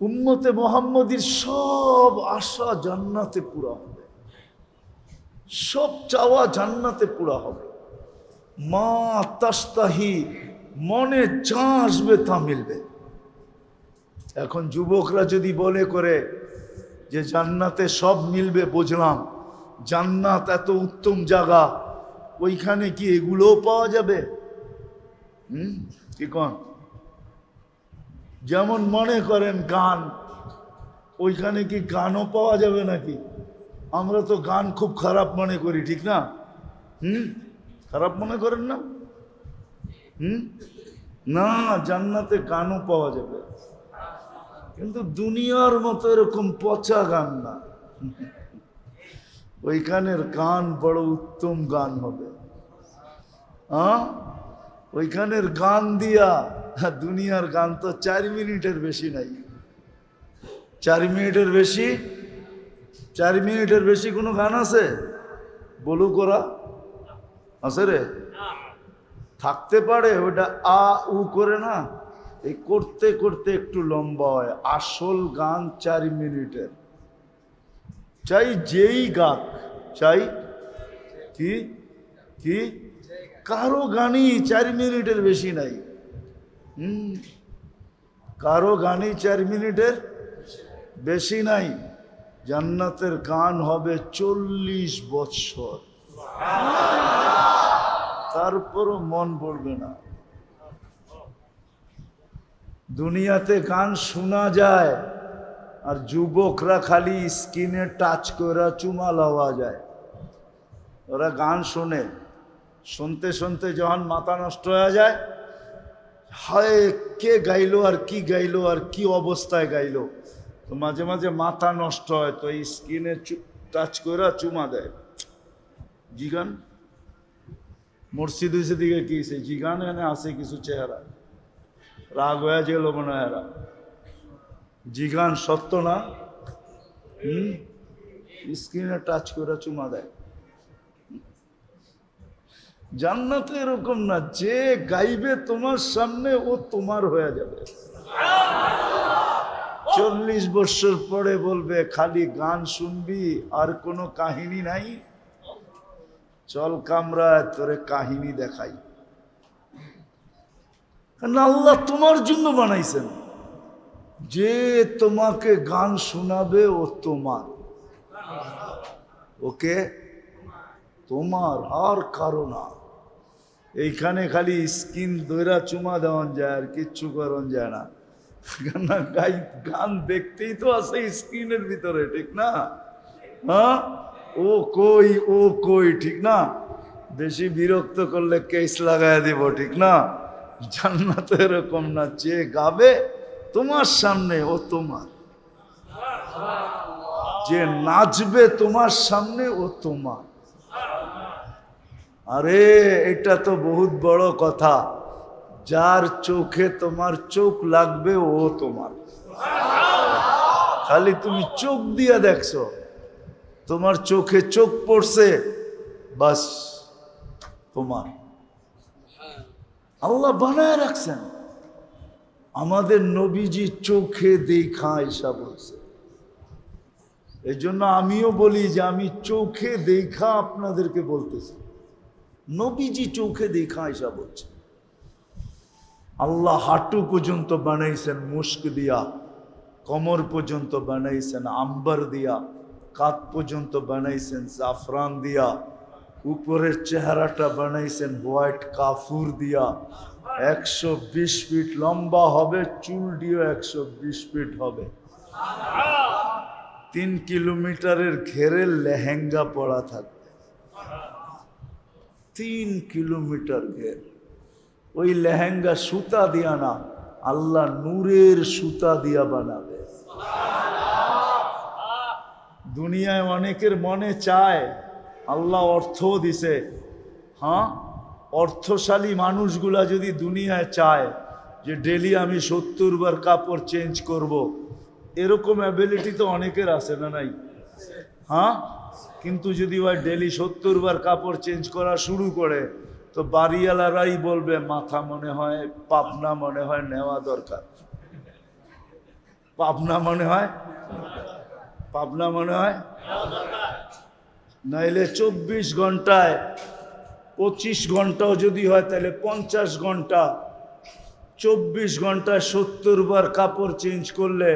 উম্মতে মোহাম্মদীর সব আশা জান্নাতে পুরা হবে। সব চাওয়া জান্নাতে পুরা হবে। মা তাস্তাহি, মনে যা আসবে তা মিলবে। এখন যুবকরা যদি বলে করে যে জান্নাতে সব মিলবে, বুঝলাম। জান্নাত এত উত্তম জায়গা, ওইখানে কি এগুলোও পাওয়া যাবে? হুম, কি কন? যেমন মনে করেন গান, ওইখানে কি গানও পাওয়া যাবে নাকি? আমরা তো গান খুব খারাপ মনে করি, ঠিক না? হুম? খারাপ মনে করেন না? হুম? না, জান্নাতে গানও পাওয়া যাবে। কিন্তু দুনিয়ার মতো এরকম পচা গান না। ওইখানের গান বড় উত্তম গান হবে। হ্যাঁ ওইখানের গান দিয়া দুনিয়ার গান তো চার মিনিটের বেশি নাই। চার মিনিটের বেশি? চার মিনিটের বেশি কোনো গান আছে? বলু করা আছে রে? থাকতে পারে, ওটা আ, উ করে না। এই করতে করতে একটু লম্বা হয়। আসল গান চার মিনিটের। চাই যেই গাক, চাই কি? কি? কারও গানই চার মিনিটের বেশি নাই। হুম। কারও গানই চার মিনিটের বেশি নাই। জান্নাতের গান হবে চল্লিশ বৎসর তারপরও মন পড়বে না। দুনিয়াতে গান শোনা যায়, আর যুবকরা খালি স্কিনে টাচ করে চুমা লওয়া যায়। ওরা গান শোনে। শুনতে শুনতে যখন মাথা নষ্ট হয়ে যায় হায়, কে গাইলো আর কি গাইলো আর কি অবস্থায় গাইলো? তো মাঝে মাঝে মাথা নষ্ট হয়, তো এই স্কিনে টাচ করে চুমা দেয়। জিগান। মসজিদ দিকে কি সে জিগান এনে আসে কিছু চেহারা। রাগ হয়ে গেল মনে হয় জিগান সত্য না? হুম? স্ক্রিনে টাচ করে চুমা দেয়। জান্নাতে এরকম না, যে গাইবে তোমার সামনে, ও তোমার হয়ে যাবে। চল্লিশ বছর পরে বলবে, খালি গান শুনবি, আর কোনো কাহিনী নাই। চল কামরায়, তোরে কাহিনী দেখাই। কারণ আল্লাহ তোমার জন্য বানাইছেন। যে তোমাকে গান শোনাবে, ও তোমার। ওকে? তোমার, আর কারও না। এইখানে খালি স্কিন দৈরা চুমা দেওয়ান যায় আর কিচ্ছু করন যায় না। না গাই, গান দেখতেই তো আছে স্ক্রিনের ভিতরে, ঠিক না? হ্যাঁ? ও কই ও কই, ঠিক না? বেশি বিরক্ত করলে কেস লাগায় দিব, ঠিক না? জান্নাত এরকম না, যে গাবে তোমার সামনে, ও তোমার। যে নাচবে তোমার সামনে, ও তোমার। আরে, এটা তো বহুত বড় কথা। যার চোখে তোমার চোখ লাগবে, ও তোমার। খালি তুমি চোখ দিয়ে দেখছ। তোমার চোখে চোখ পড়ছে, বাস তোমার। আল্লাহ বানায় রাখছেন। আমাদের নবীজি চোখে দেখা এসা বলছে। এই জন্য আমিও বলি যে, আমি চোখে দেখা আপনাদেরকে বলতেছি। নবীজি চোখে দেখা এসা বলছে, আল্লাহ হাঁটু পর্যন্ত বানাইছেন মুস্ক দিয়া, কমর পর্যন্ত বানাইছেন আম্বার দিয়া, কাত পর্যন্ত বানাইছেন জাফরান দিয়া, উপরের চেহারাটা বানাইছেন হোয়াইট কাফুর দিয়া, একশো বিশ ফিট লম্বা হবে, চুল দিয়েও একশো বিশ ফিট হবে। তিন কিলোমিটারের ঘেরে লেহেঙ্গা পড়া থাকবে। তিন কিলোমিটার ঘের। ওই লেহেঙ্গা সুতা দিয়া না, আল্লাহ নূরের সুতা দিয়া বানাবে। দুনিয়ায় অনেকের মনে চায়, আল্লাহ অর্থও দিছে। হ্যাঁ? অর্থশালী মানুষগুলা যদি দুনিয়ায় চায় যে ডেলি আমি সত্তর বার কাপড় চেঞ্জ করব। এরকম অ্যাবিলিটি তো অনেকের আছে না নাই? হ্যাঁ? কিন্তু যদি ওই ডেলি সত্তর বার কাপড় চেঞ্জ করা শুরু করে, তো বাড়িওয়ালারাই বলবে, মাথা মনে হয়, পাবনা মনে হয় নেওয়া দরকার। পাবনা মনে হয়? পাবনা মনে হয়? নাইলে চব্বিশ ঘন্টায় পঁচিশ ঘন্টাও যদি হয়, তাহলে পঞ্চাশ ঘণ্টা। চব্বিশ ঘন্টায় সত্তর বার কাপড় চেঞ্জ করলে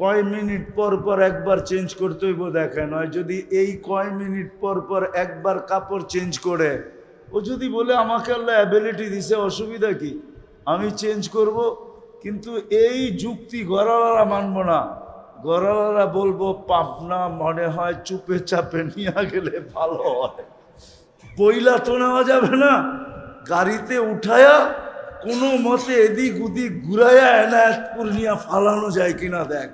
কয় মিনিট পর পর একবার চেঞ্জ করতে হইব দেখেন, হয় যদি এই কয় মিনিট পর পর একবার কাপড় চেঞ্জ করে, ও যদি বলে আমাকে আল্লাহ অ্যাবিলিটি দিছে, অসুবিধা কি? আমি চেঞ্জ করব, কিন্তু এই যুক্তি গড়ালারা মানব না। গড়ালারা বলব, পাবনা মনে হয় চুপে চাপে নিয়ে গেলে ভালো হয়। বইলা তো নেওয়া যাবে না। গাড়িতে উঠায়া কোনো মতে এদিক ওদিক ঘুরাইয়া এনায়তপুর নিয়ে ফালানো যায় কিনা দেখ।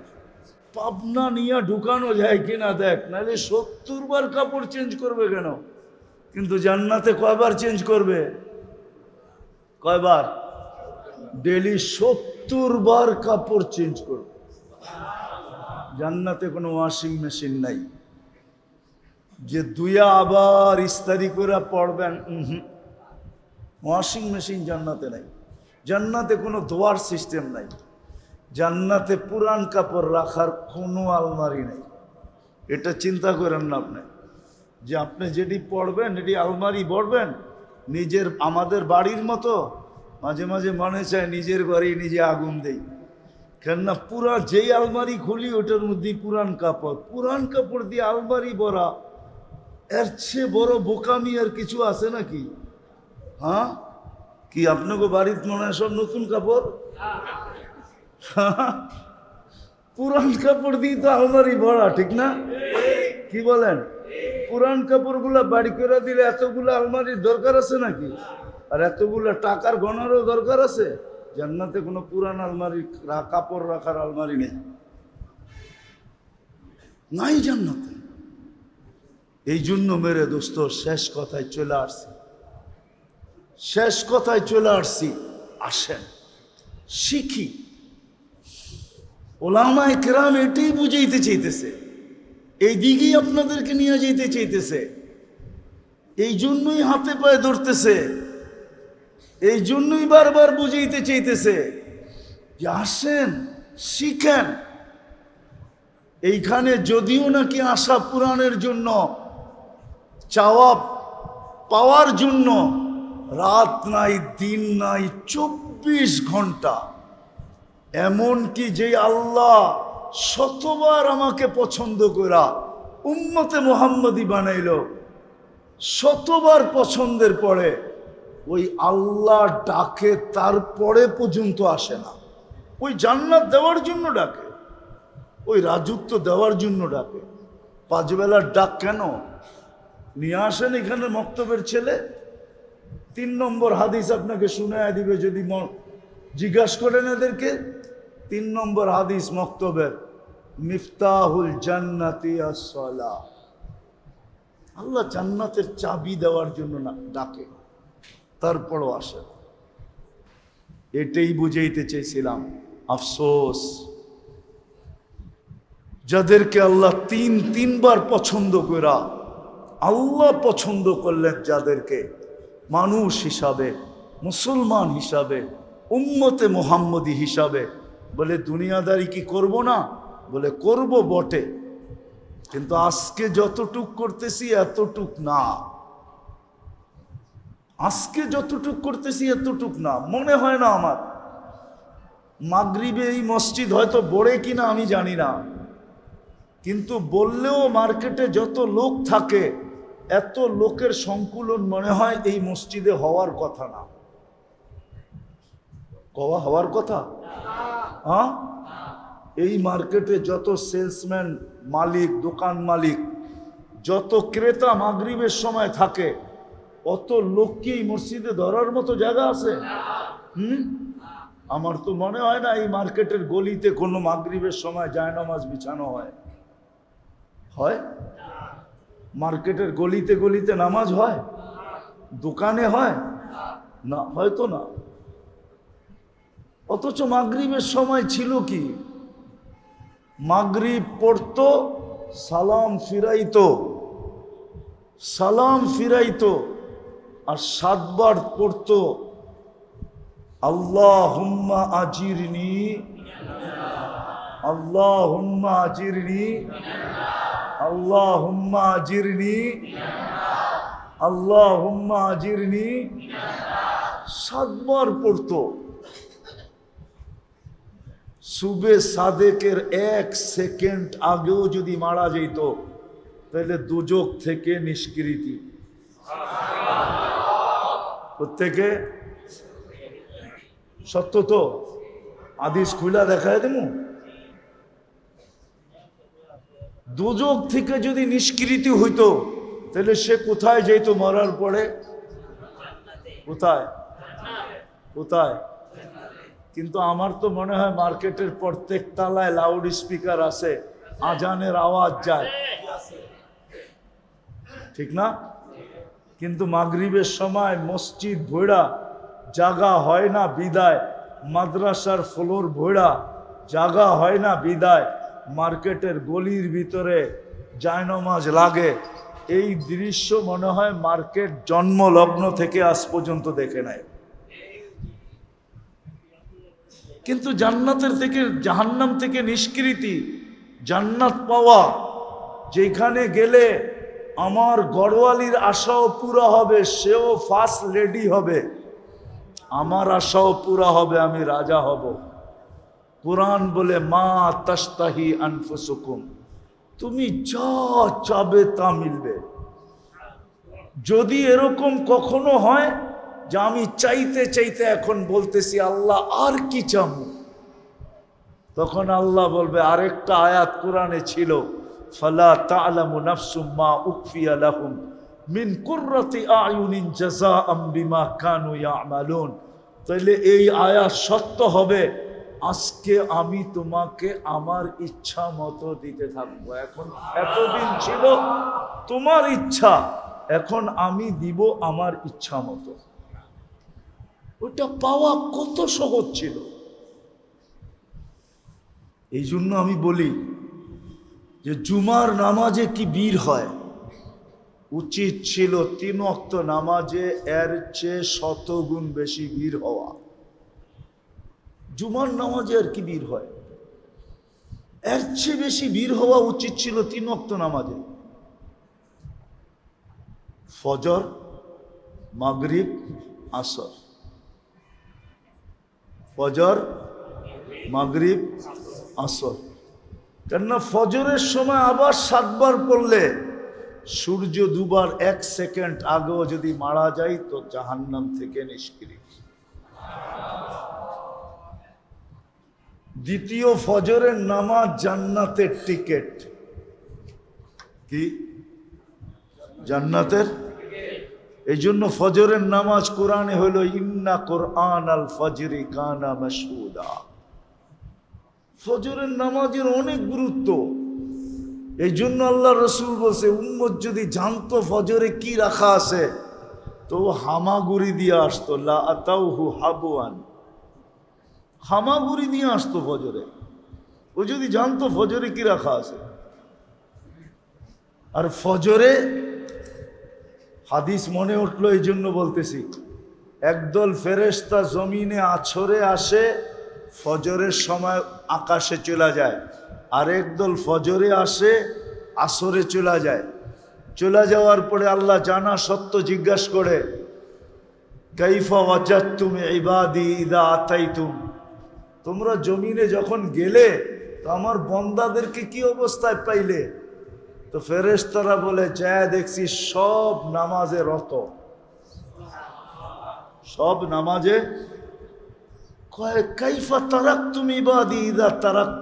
পাবনা নিয়ে ঢুকানো যায় কিনা দেখ, নাহলে সত্তর বার কাপড় চেঞ্জ করবে কেন? কিন্তু জান্নাতে কয়বার চেঞ্জ করবে? কয়বার? ডেলি সত্তর বার কাপড় চেঞ্জ করবে। জান্নাতে কোনো ওয়াশিং মেশিন নাই। যে দুইয়া আবার ইস্তারি করে পড়বেন। ওয়াশিং মেশিন জান্নাতে নাই। জান্নাতে কোনো ধোয়ার সিস্টেম নাই। জান্নাতে পুরান কাপড় রাখার কোনো আলমারি নেই। এটা চিন্তা করেন না আপনি। যে আপনি যেটি পড়বেন এটি আলমারি পড়বেন নিজের, আমাদের বাড়ির মতো, মাঝে মাঝে মনে চায় নিজের বাড়ি নিজে আগুন দেই। কেননা পুরা যেই আলমারি খুলি, ওটার মধ্যে পুরান কাপড়। পুরান কাপড় দিয়ে আলমারি ভরা, এর চেয়ে বড় বোকামি আর কিছু আছে নাকি? হ্যাঁ? কি আপনাকে বাড়িতে মনে হয় সব নতুন কাপড়? পুরান কাপড় দিয়ে তো আলমারি ভরা, ঠিক না? কি বলেন? পুরান কাপড়গুলা বাড়ি করে দিলে এতগুলো আলমারির দরকার আছে নাকি? আর এতগুলো টাকার গণারও দরকার আছে? জান্নাতে কোনো পুরান আলমারি কাপড় রাখার আলমারি নেই। নাই জান্নাতে। এই জন্য মেরে দোস্ত, শেষ কথায় চলে আসছি। শেষ কথায় চলে আসছি। আসেন। শিখি। ওলামায় কেরাম এটাই বুঝাইতে চাইতেছে। এই দিকেই আপনাদেরকে নিয়ে যেতে চাইতেছে। এই জন্যই হাতে পায়ে ধরতেছে। এই জন্যই বারবার বুঝাইতে চাইতেছে যে আসেন, শিখেন। এইখানে যদিও নাকি আশা পুরাণের জন্য, চাওয়া পাওয়ার জন্য রাত নাই, দিন নাই, চব্বিশ ঘণ্টা এমন কি যে আল্লাহ শতবার আমাকে পছন্দ করা উম্মতে মোহাম্মদী বানাইল, শতবার পছন্দের পরে ওই আল্লাহ ডাকে তারপরে পর্যন্ত আসে না। ওই জান্নাত দেওয়ার জন্য ডাকে, ওই রাজত্ব দেওয়ার জন্য ডাকে। পাঁচবেলার ডাক কেন? নিয়ে আসেন এখানে মক্তবের ছেলে। তিন নম্বর হাদিস আপনাকে শুনে দিবে যদি জিজ্ঞাসা করেন এদেরকে। তিন নম্বর হাদিস মক্তবের, মিফতাহুল জান্নাতি আসলা আল্লাহ জান্নাতের চাবি দেওয়ার জন্য ডাকে। তারপরও আসে এটাই বুঝাইতে চেয়েছিলাম আফসোস। যাদেরকে আল্লাহ তিন, তিনবার পছন্দ করা আল্লাহ পছন্দ করলেন যাদেরকে মানুষ হিসাবে, মুসলমান হিসাবে, উম্মতে মোহাম্মদী হিসাবে বলে, দুনিয়াদারি কি করব না? বলে, করব বটে। কিন্তু আজকে যতটুক করতেছি এতটুক না। আজকে যতটুক করতেছি এতটুক না। মনে হয় না আমার। মাগরিবে এই মসজিদ হয়তো বড়ে কিনা আমি জানি না। কিন্তু বললেও মার্কেটে যত লোক থাকে, এত লোকের সংকুলন মনে হয় এই মসজিদে হওয়ার কথা না। কওয়া হওয়ার কথা? হ্যাঁ? এই মার্কেটে যত সেলসম্যান মালিক, দোকান মালিক, যত ক্রেতা মাগরিবের সময় থাকে, অত লোক কি মসজিদে ধরার মতো জায়গা আছে। হুম? আমার তো মনে হয় না এই মার্কেটের গলিতে কোনো মাগরিবের সময় জায়নামাজ বিছানো হয়। হয়? মার্কেটের গলিতে গলিতে নামাজ হয়? দোকানে হয়? না, হয়তো না। অথচ মাগরিবের সময় ছিল কি? মাগরিব পড়তো, সালাম ফিরাইতো সালাম ফিরাইতো, আর সাতবার পড়তো আল্লাহ হুম্মা আজিরনি আল্লাহ হুম্মা আজিরনি আল্লাহ হুম্মা আজিরনি আল্লাহ হুম্মা আজিরনি, সাতবার পড়তো। সুবে সাদেকের এক সেকেন্ড আগেও যদি মারা যেত, তাহলে দুজক থেকে নিষ্কৃতি। প্রত্যেকে? সত্য তো? আদিস খুলা দেখায় দেবো দুজক থেকে যদি নিষ্কৃতি হইতো, তাহলে সে কোথায় যেত মরার পরে? কোথায়? কোথায়? কিন্তু আমার তো মনে হয় মার্কেটের প্রত্যেক তালায় লাউড স্পিকার আছে, আজানের আওয়াজ যায়। ঠিক না? কিন্তু মাগরিবের সময় মসজিদ ভৈড়া, জাগা হয় না বিদায়, মাদ্রাসার ফ্লোর ভৈড়া, জাগা হয় না বিদায়, মার্কেটের গলির ভিতরে জায়নমাজ লাগে। এই দৃশ্য মনে হয় মার্কেট জন্ম লগ্ন থেকে আজ পর্যন্ত দেখে নেয় কিন্তু জান্নাতের থেকে, জাহান্নাম থেকে নিষ্কৃতি, জান্নাত পাওয়া, যেখানে গেলে আমার গড়ওয়ালির আশাও পুরা হবে, সেও ফার্স্ট লেডি হবে। আমার আশাও পুরা হবে, আমি রাজা হব। কোরআন বলে, মা তাস্তাহি আনফুসুকুম। তুমি যা চাবে তা মিলবে। যদি এরকম কখনো হয় যে আমি চাইতে চাইতে এখন বলতেছি, আল্লাহ আর কি চাম? তখন আল্লাহ বলবে, আরেকটা আয়াত কোরআনে ছিল, ফালা তা'লামু নাফসুম মা উখফিয়া লাহুম মিন কুররাতি আয়ুনিন জাযাআম বিমা কানু ইয়ামালুন। তাহলে এই আয়াত সত্য হবে, আজকে আমি তোমাকে আমার ইচ্ছা মতো দিতে থাকব। এখন এতদিন ছিল তোমার ইচ্ছা, এখন আমি দিব আমার ইচ্ছা মতো। ওটা পাওয়া কত সহজ ছিল? এই জন্য আমি বলি যে জুমার নামাজে কি বীর হয়? উচিত ছিল তিন অক্ত নামাজে এর চেয়ে শতগুণ বেশি বীর হওয়া। জুমার নামাজে আর কি বীর হয়? এর চেয়ে বেশি বীর হওয়া উচিত ছিল তিন অক্ত নামাজে। ফজর, মাগরিব, আসর। ফজর, মাগরিব, আসর। কেননা ফজরের সময় আবার সাতবার পড়লে সূর্য দুবার এক সেকেন্ড আগেও যদি মারা যায় তো জাহান্নাম থেকে নিষ্কৃত দ্বিতীয় ফজরের নামাজ জান্নাতের টিকেট। কি? জান্নাতের? এই জন্য ফজরের নামাজ কোরআনে হলো, ইন্না কোরআন আল ফজরি কানা মাসুদা ফজরের নামাজের অনেক গুরুত্ব। এই জন্য আল্লাহ রসুল বলছে, উম্মত যদি জানতো ফজরে কি রাখা আছে, তো হামাগুড়ি দিয়ে আসতো, লা আতাউহু হাবুয়ান হামাগুড়ি দিয়ে আসতো ফজরে। ও যদি জানতো ফজরে কি রাখা আছে। আর ফজরে হাদিস মনে উঠল এই জন্য বলতেছি, একদল ফেরেস্তা জমিনে আছরে আসে, ফজরের সময় আকাশে চলে যায়। আর একদল ফজরে আসে, আসরে চলে যায়। চলে যাওয়ার পরে আল্লাহ জানা সত্য জিজ্ঞাসা করে, কাইফা ওয়াজাত তুমি ইবাদি ইদা আতাই তোমরা জমিনে যখন গেলে, তো আমার বন্দাদেরকে কি অবস্থায় পাইলে? তো ফেরেশতারা বলে যায় দেখছি সব নামাজে রত। সব নামাজে? কাইফা তারাক তুমি বাদি ইদা তারাক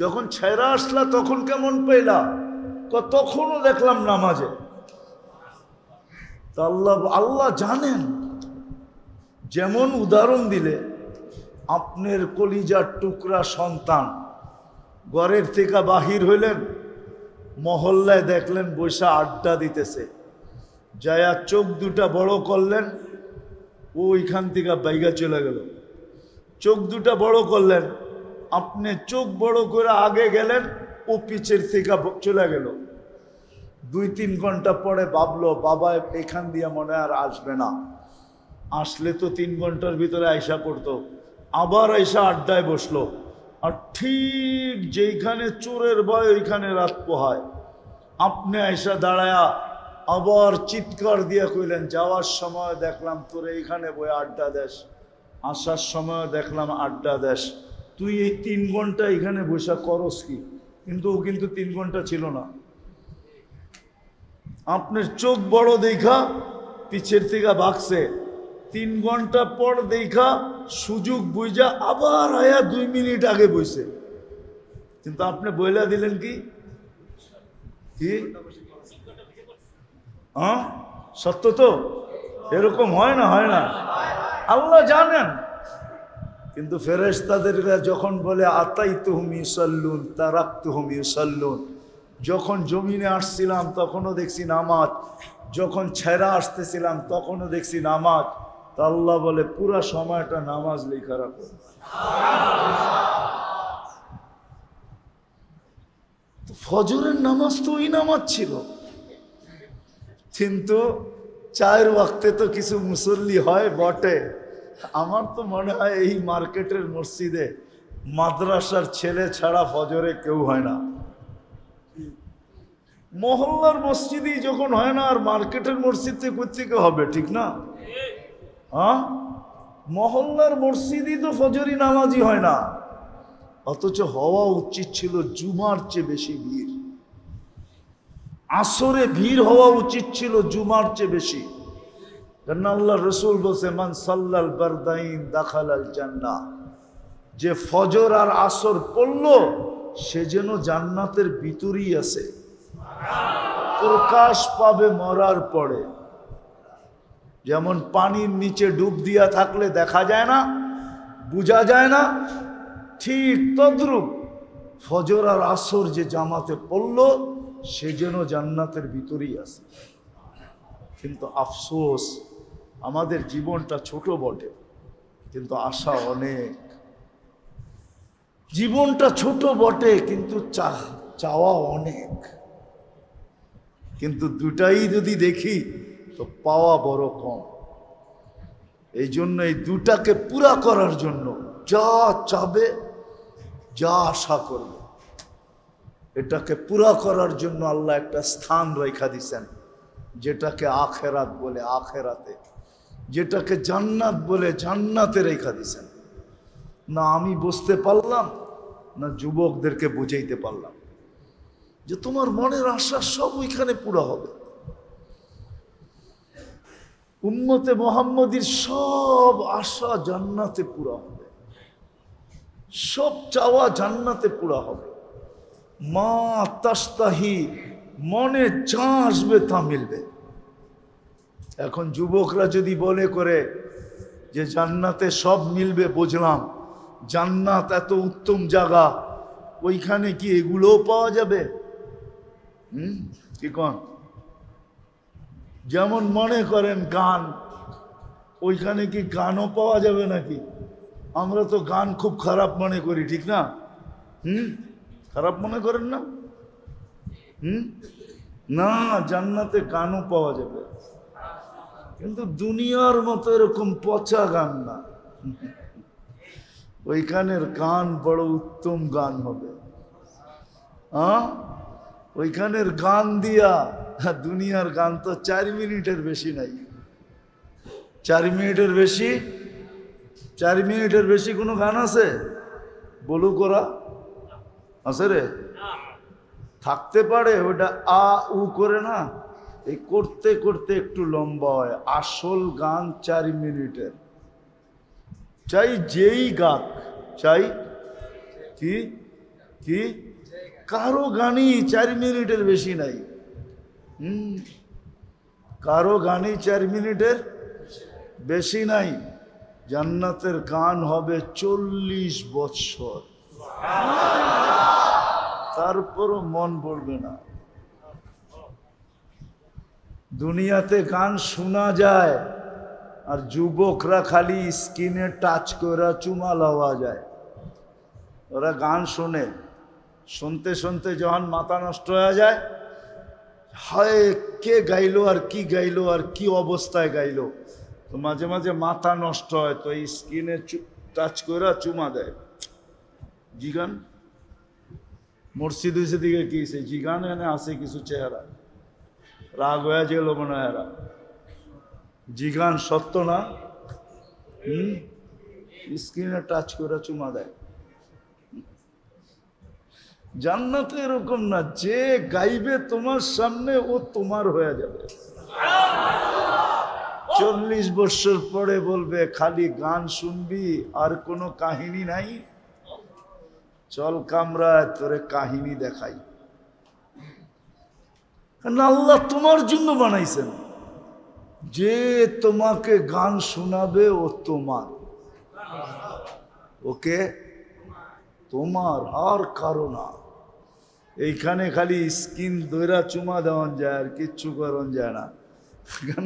যখন ছেড়া আসলা, তখন কেমন পেলা তখনও দেখলাম নামাজে। তা আল্লাহ আল্লাহ জানেন। যেমন উদাহরণ দিলে, আপনার কলিজার টুকরা সন্তান, ঘরের থেকে বাহির হইলেন। মহল্লায় দেখলেন বৈশা আড্ডা দিতেছে। যায়া চোখ দুটা বড় করলেন, ও ওইখান থেকে বাইগা চলে গেল। চোখ দুটা বড় করলেন, আপনি চোখ বড় করে আগে গেলেন, ও পিছের থেকে চলে গেল। দুই তিন ঘণ্টা পরে ভাবলো, বাবা, এখান দিয়ে মনে আর আসবে না। আসলে তো তিন ঘণ্টার ভিতরে আইসা পড়তো। আবার আইসা আড্ডায় বসল। আর ঠিক যেইখানে চোরের ভয়, ওইখানে রাত পোহায়। আপনি আইসা দাঁড়ায়া আবার চিৎকার দিয়ে কইলেন, যাওয়ার সময় দেখলাম তোর এইখানে বই আড্ডা দেশ আসার সময় দেখলাম আড্ডা দেশ তুই এই তিন ঘণ্টা এখানে বসে করস কি? কিন্তু ও কিন্তু তিন ঘণ্টা ছিল না। আপনার চোখ বড় দেখা, পিছের থেকে ভাগছে। তিন ঘণ্টা পর দেখা সুযোগ বুঝা আবার আয়া দুই মিনিট আগে বইছে। কিন্তু আপনি বইলা দিলেন কি? কি? হ্যাঁ সত্য তো? এরকম হয় না হয় না। আল্লাহ জানেন। কিন্তু ফেরেশতাদেরকে যখন বলে আতাই তুহমি সল্লুন তারাক তুহমি সল্লুন যখন জমিনে আসছিলাম তখনও দেখছি নামাজ, যখন ছেঁড়া আসতেছিলাম তখনও দেখছি নামাজ। আল্লাহ বলে, পুরা সময়টা নামাজ লেখা রাখো। ফজরের নামাজ তো ওই নামাজ ছিল। কিন্তু চায়ের ওয়াক্তে তো কিছু মুসল্লি হয়, বটে। আমার তো মনে হয় এই মার্কেটের মসজিদে মাদ্রাসার ছেলে ছাড়া ফজরে কেউ হয় না। মহল্লার মসজিদই যখন হয় না, আর মার্কেটের মসজিদ থেকে থেকে হবে, ঠিক না? হ্যাঁ মহল্লার মসজিদই তো ফজরি নামাজি হয় না। অথচ হওয়া উচিত ছিল জুমার চেয়ে বেশি ভিড়। আসরে ভিড় হওয়া উচিত ছিল জুমার চেয়ে বেশি। কেন আল্লাহ রসুল বলছে, মান সাল্লাল বারদাইন দাখালাল জান্না যে ফজর আর আসর পড়ল, সে যেন জান্নাতের ভিতরই আছে। প্রকাশ পাবে মরার পরে। যেমন পানির নিচে ডুব দিয়া থাকলে দেখা যায় না, বোঝা যায় না, ঠিক তদ্রুপ ফজর আর আসর যে জামাতে পড়ল, সে যেন জান্নাতের ভিতরেই আছে। কিন্তু আফসোস, আমাদের জীবনটা ছোট বটে, কিন্তু আশা অনেক। জীবনটা ছোট বটে, কিন্তু চাওয়া অনেক। কিন্তু দুটাই যদি দেখি তো পাওয়া বড় কম। এই জন্য এই দুটাকে পুরা করার জন্য যা চাবে, যা আশা করবে, এটাকে পুরা করার জন্য আল্লাহ একটা স্থান রেখা দিছেন, যেটাকে আখেরাত বলে আখেরাতে, যেটাকে জান্নাত বলে জান্নাতে রেখা দিছেন। না আমি বুঝতে পারলাম, না যুবকদেরকে বুঝাইতে পারলাম, যে তোমার মনের আশা সব ওইখানে পুরা হবে। উম্মতে মোহাম্মদীর সব আশা জান্নাতে পুরা হবে। সব চাওয়া জান্নাতে পুরা হবে। মা তাস্তাহি, মনে যা আসবে তা মিলবে। এখন যুবকরা যদি বলে করে যে জান্নাতে সব মিলবে, বুঝলাম। জান্নাত এত উত্তম জায়গা, ওইখানে কি এগুলোও পাওয়া যাবে? হুম, কি কন? যেমন মনে করেন গান, ওইখানে কি গানও পাওয়া যাবে নাকি? আমরা তো গান খুব খারাপ মনে করি, ঠিক না? হুম? খারাপ মনে করেন না? হুম? না, জান্নাতে গানও পাওয়া যাবে। কিন্তু দুনিয়ার মতো এরকম পচা গান না। ওইখানের গান বড় উত্তম গান হবে। হ্যাঁ ওইখানের গান দিয়া দুনিয়ার গান তো চার মিনিটের বেশি নাই। চার মিনিটের বেশি? চার মিনিটের বেশি কোনো গান আছে? বলু করা। আছে রে? থাকতে পারে, ওটা আ, উ করে না। এই করতে করতে একটু লম্বা হয়। আসল গান চার মিনিটের। চাই যেই গাক। চাই কি? কি? কারও গানই চার মিনিটের বেশি নাই। হুম? কারও গানই চার মিনিটের বেশি নাই। জান্নাতের গান হবে চল্লিশ বৎসর। তারপরও মন পড়বে না। দুনিয়াতে গান শোনা যায়, আর যুবকরা খালি স্কিনে টাচ করে চুমা লওয়া যায়। ওরা গান শোনে। শুনতে শুনতে যখন মাথা নষ্ট হয়ে যায়, হয়, কে গাইলো আর কি গাইলো আর কি অবস্থায় গাইলো? তো মাঝে মাঝে মাথা নষ্ট হয়, তো এই স্কিনে টাচ করে চুমা দেয়। জিগান। মসজিদ হয়েছে দিকে কি সে জিগান এনে আসে কিছু চেহারা। রাগ হয়ে গেল মনে হয়। জিগান সত্য না? হুম? স্ক্রিনে টাচ করে চুমা দেয়। জান্নাত এরকম না, যে গাইবে তোমার সামনে, ও তোমার হয়ে যাবে। চল্লিশ বছর পরে বলবে, খালি গান শুনবি, আর কোনো কাহিনী নাই। চল কামরায়, তোরে কাহিনী দেখাই। কারণ আল্লাহ তোমার জন্য বানাইছেন। যে তোমাকে গান শোনাবে, ও তোমার। ওকে? তোমার আর কারও না। এইখানে খালি স্কিন দৈরা চুমা দেওয়ান যায় আর কিচ্ছু করন যায় না।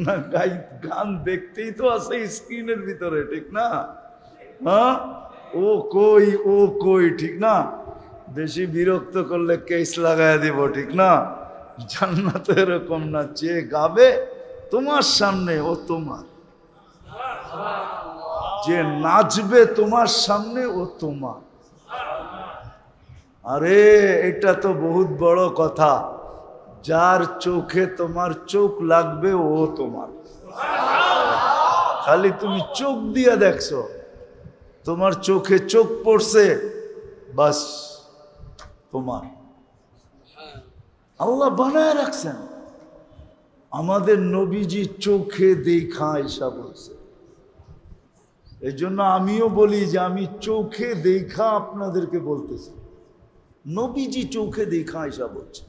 না গাই, গান দেখতেই তো আছে স্ক্রিনের ভিতরে, ঠিক না? হ্যাঁ? ও কই ও কই, ঠিক না? বেশি বিরক্ত করলে কেস লাগায় দিব, ঠিক না? জান্নাত এরকম না, যে গাবে তোমার সামনে, ও তোমার। যে নাচবে তোমার সামনে, ও তোমার। আরে, এটা তো বহুত বড় কথা। যার চোখে তোমার চোখ লাগবে, ও তোমার। খালি তুমি চোখ দিয়ে দেখছ। তোমার চোখে চোখ পড়ছে, বাস তোমার। আল্লাহ বানায় রাখছেন। আমাদের নবীজি চোখে দেখা এসা বলছে। এই জন্য আমিও বলি যে, আমি চোখে দেখা আপনাদেরকে বলতেছি। নবীজি চোখে দেখা এসা বলছে,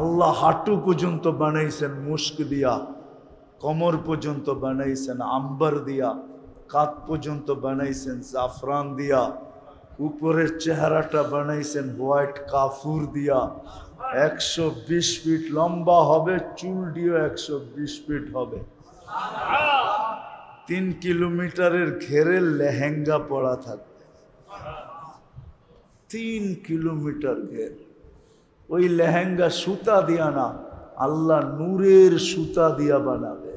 আল্লাহ হাঁটু পর্যন্ত বানাইছেন মুস্ক দিয়া, কমর পর্যন্ত বানাইছেন আম্বার দিয়া, কাত পর্যন্ত বানাইছেন জাফরান দিয়া, উপরের চেহারাটা বানাইছেন হোয়াইট কাফুর দিয়া, একশো বিশ ফিট লম্বা হবে, চুল দিয়েও একশো বিশ ফিট হবে। তিন কিলোমিটারের ঘেরে লেহেঙ্গা পড়া থাকবে। তিন কিলোমিটার ঘের ওই লেহেঙ্গা সুতা দিয়া না, আল্লাহ নূরের সুতা দিয়া বানাবে।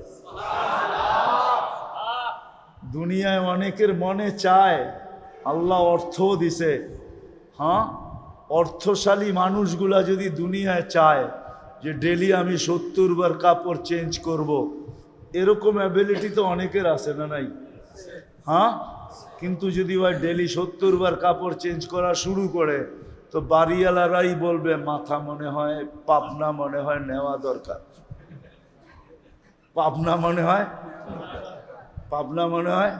দুনিয়ায় অনেকের মনে চায়, আল্লাহ অর্থও দিছে। হ্যাঁ? অর্থশালী মানুষগুলা যদি দুনিয়ায় চায় যে ডেলি আমি সত্তর বার কাপড় চেঞ্জ করব। এরকম অ্যাবিলিটি তো অনেকের আছে না নাই? হ্যাঁ? কিন্তু যদি ওই ডেলি সত্তর বার কাপড় চেঞ্জ করা শুরু করে, তো বাড়িওয়ালারাই বলবে, মাথা মনে হয়, পাবনা মনে হয় নেওয়া দরকার। পাবনা মনে হয়? পাবনা মনে হয়?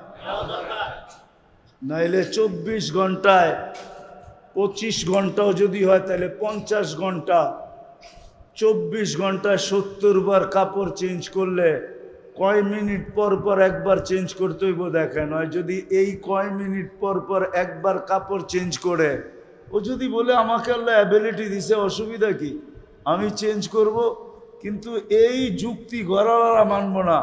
নাইলে চব্বিশ ঘন্টায় পঁচিশ ঘন্টাও যদি হয়, তাহলে পঞ্চাশ ঘণ্টা। চব্বিশ ঘন্টায় সত্তর বার কাপড় চেঞ্জ করলে কয় মিনিট পর পর একবার চেঞ্জ করতে হইব দেখেন, হয় যদি এই কয় মিনিট পর পর একবার কাপড় চেঞ্জ করে, ও যদি বলে আমাকে আল্লাহ অ্যাবিলিটি দিছে, অসুবিধা কি? আমি চেঞ্জ করব, কিন্তু এই যুক্তি গড়ালারা মানব না।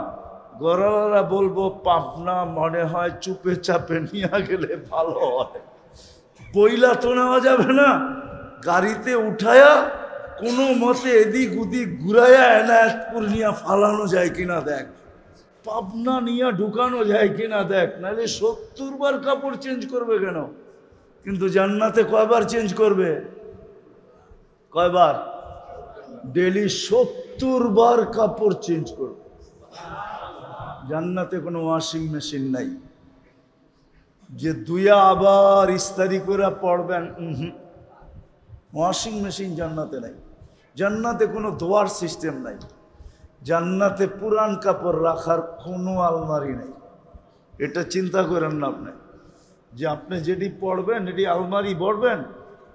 গড়ালারা বলব, পাপনা মনে হয় চুপে চাপে নিয়ে গেলে ভালো হয়। বইলা তো নেওয়া যাবে না। গাড়িতে উঠায়া কোনো মতে এদিক ওদিক ঘুরাইয়া এনায়তপুর নিয়ে ফালানো যায় কিনা দেখ। পাবনা নিয়ে ঢুকানো যায় কিনা দেখ, নাহলে সত্তর বার কাপড় চেঞ্জ করবে কেন? কিন্তু জান্নাতে কয়বার চেঞ্জ করবে? কয়বার? ডেলি সত্তর বার কাপড় চেঞ্জ করবে। জান্নাতে কোনো ওয়াশিং মেশিন নাই। যে দুইয়া আবার ইস্তারি করে পড়বেন। ওয়াশিং মেশিন জান্নাতে নাই। জান্নাতে কোনো ধোয়ার সিস্টেম নাই। জান্নাতে পুরান কাপড় রাখার কোনো আলমারি নেই। এটা চিন্তা করেন না আপনি। যে আপনি যেটি পড়বেন, এটি আলমারি পড়বেন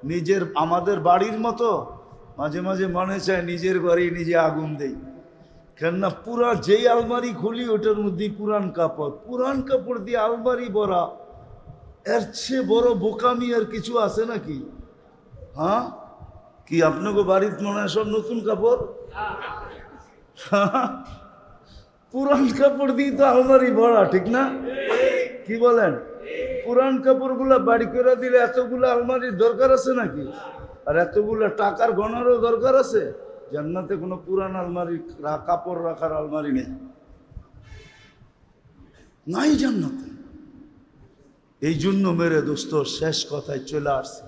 নিজের, আমাদের বাড়ির মতো, মাঝে মাঝে মনে চায় নিজের বাড়ি নিজে আগুন দেই। কেননা পুরা যেই আলমারি খুলি, ওটার মধ্যেই পুরান কাপড়। পুরান কাপড় দিয়ে আলমারি ভরা, এর চেয়ে বড় বোকামি আর কিছু আছে নাকি? হ্যাঁ? কি আপনাকে বাড়িতে মনে হয় সব নতুন কাপড়? পুরান কাপড় দিয়ে তো আলমারি ভরা, ঠিক না? কি বলেন? পুরান কাপড়গুলা বাড়ি করে দিলে এতগুলো আলমারির দরকার আছে নাকি? আর এতগুলো টাকার গণারও দরকার আছে? জান্নাতে কোনো পুরান আলমারি কাপড় রাখার আলমারি নেই। নাই জান্নাতে। এই জন্য মেরে দোস্ত, শেষ কথায় চলে আসছি।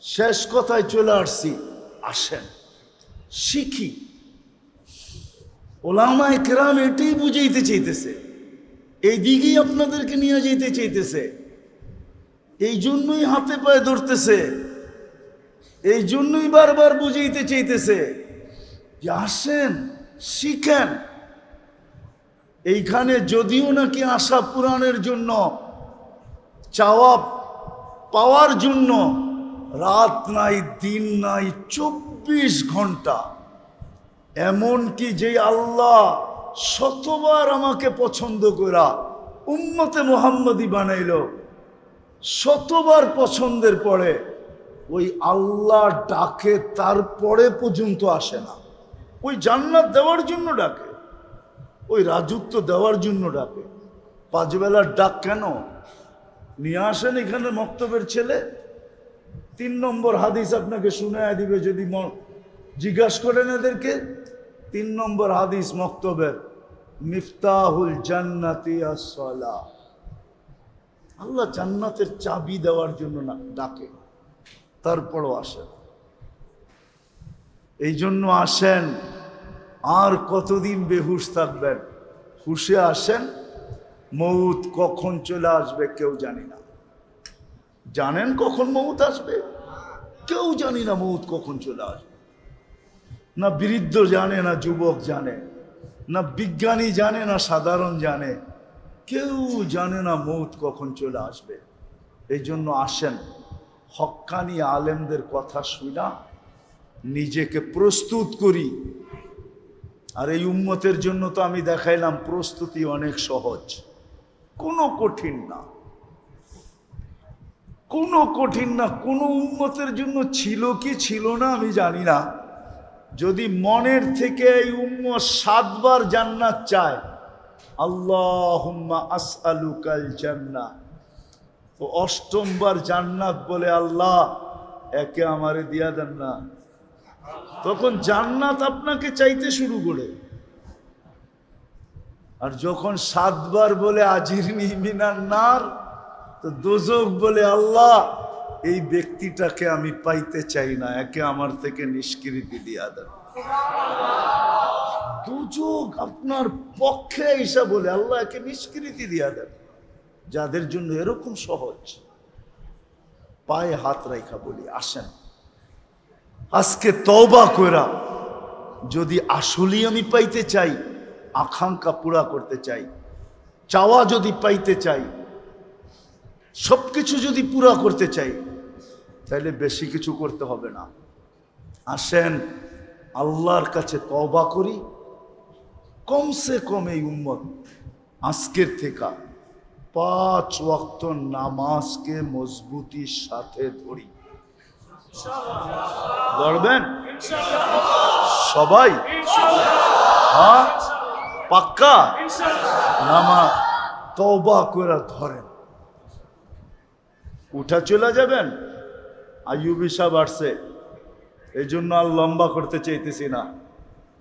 শেষ কথায় চলে আসছি। আসেন। শিখি। ওলামায় কেরাম এটাই বুঝাইতে চাইতেছে। এই দিকেই আপনাদেরকে নিয়ে যেতে চাইতেছে। এই জন্যই হাতে পায়ে ধরতেছে। এই জন্যই বারবার বুঝাইতে চাইতেছে যে আসেন, শিখেন। এইখানে যদিও নাকি আশা পূরণের জন্য, চাওয়া পাওয়ার জন্য রাত নাই, দিন নাই, চব্বিশ ঘণ্টা এমন কি যে আল্লাহ শতবার আমাকে পছন্দ করা উম্মতে মোহাম্মদী বানাইল, শতবার পছন্দের পরে ওই আল্লাহ ডাকে তারপরে পর্যন্ত আসে না। ওই জান্নাত দেওয়ার জন্য ডাকে, ওই রাজত্ব দেওয়ার জন্য ডাকে। পাঁচবেলার ডাক কেন? নিয়ে আসেন এখানে মক্তবের ছেলে। তিন নম্বর হাদিস আপনাকে শুনে দিবে যদি জিজ্ঞাসা করেন এদেরকে। তিন নম্বর হাদিস মক্তবের, মিফতাহুল জান্নাতি আসলা আল্লাহ জান্নাতের চাবি দেওয়ার জন্য না, ডাকে। তারপরও আসেন। এই জন্য আসেন, আর কতদিন বেহুশ থাকবেন? হুশে আসেন, মৌত কখন চলে আসবে কেউ জানি না। জানেন কখন মৌত আসবে? কেউ জানি না মৌত কখন চলে আসবে। না বৃদ্ধ জানে, না যুবক জানে, না বিজ্ঞানী জানে, না সাধারণ জানে, কেউ জানে না মৌত কখন চলে আসবে। এই জন্য আসেন। হক্কানি আলেমদের কথা শুনা নিজেকে প্রস্তুত করি। আর এই উম্মতের জন্য তো আমি দেখাইলাম, প্রস্তুতি অনেক সহজ। কোনো কঠিন না। কোনো কঠিন না, কোনো উন্মতের জন্য ছিল কি ছিল না আমি জানি না। যদি মনের থেকে এই উম্মত সাতবার জান্নাত চায় আল্লাহ আসআলুকাল জান্নাহ। তো অষ্টমবার জান্নাত বলে আল্লাহ, একে আমারে দিয়া দেন না। তখন জান্নাত আপনাকে চাইতে শুরু করে। আর যখন সাতবার বলে আজির মিনার নার তো দোজক বলে আল্লাহ এই ব্যক্তিটাকে আমি পাইতে চাই না, একে আমার থেকে নিষ্কৃতি দিয়া দেন। দুযোগ আপনার পক্ষে এসে বলে, আল্লাহ একে নিষ্কৃতি দিয়া দেন। যাদের জন্য এরকম সহজ। পায়ে হাত রাইখা বলি, আসেন। আজকে তওবা করা যদি আসলেই আমি পাইতে চাই, আকাঙ্ক্ষা পুরা করতে চাই, চাওয়া যদি পাইতে চাই সব কিছু যদি পুরা করতে চাই তাহলে বেশি কিছু করতে হবে না। আসেন, আল্লাহর কাছে তওবা করি। কমসে কম এই উম্মত আজকের থেকে পাঁচ ওয়াক্ত নামাজকে মজবুতির সাথে ধরি। ধরবেন? সবাই? হ্যাঁ? পাক্কা? নামা তওবা করে ধরেন। উঠা চলে যাবেন? আইয়ুবি আসছে। এই জন্য আর লম্বা করতে চাইতেছি না।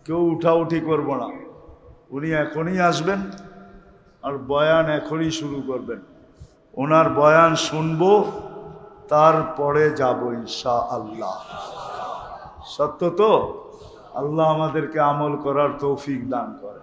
কেউ উঠা উঠি করব না। উনি এখনই আসবেন আর বয়ান এখনই শুরু করবেন। ওনার বয়ান শুনব, তারপরে যাব ইনশা আল্লাহ সত্য তো? আল্লাহ আমাদেরকে আমল করার তৌফিক দান করেন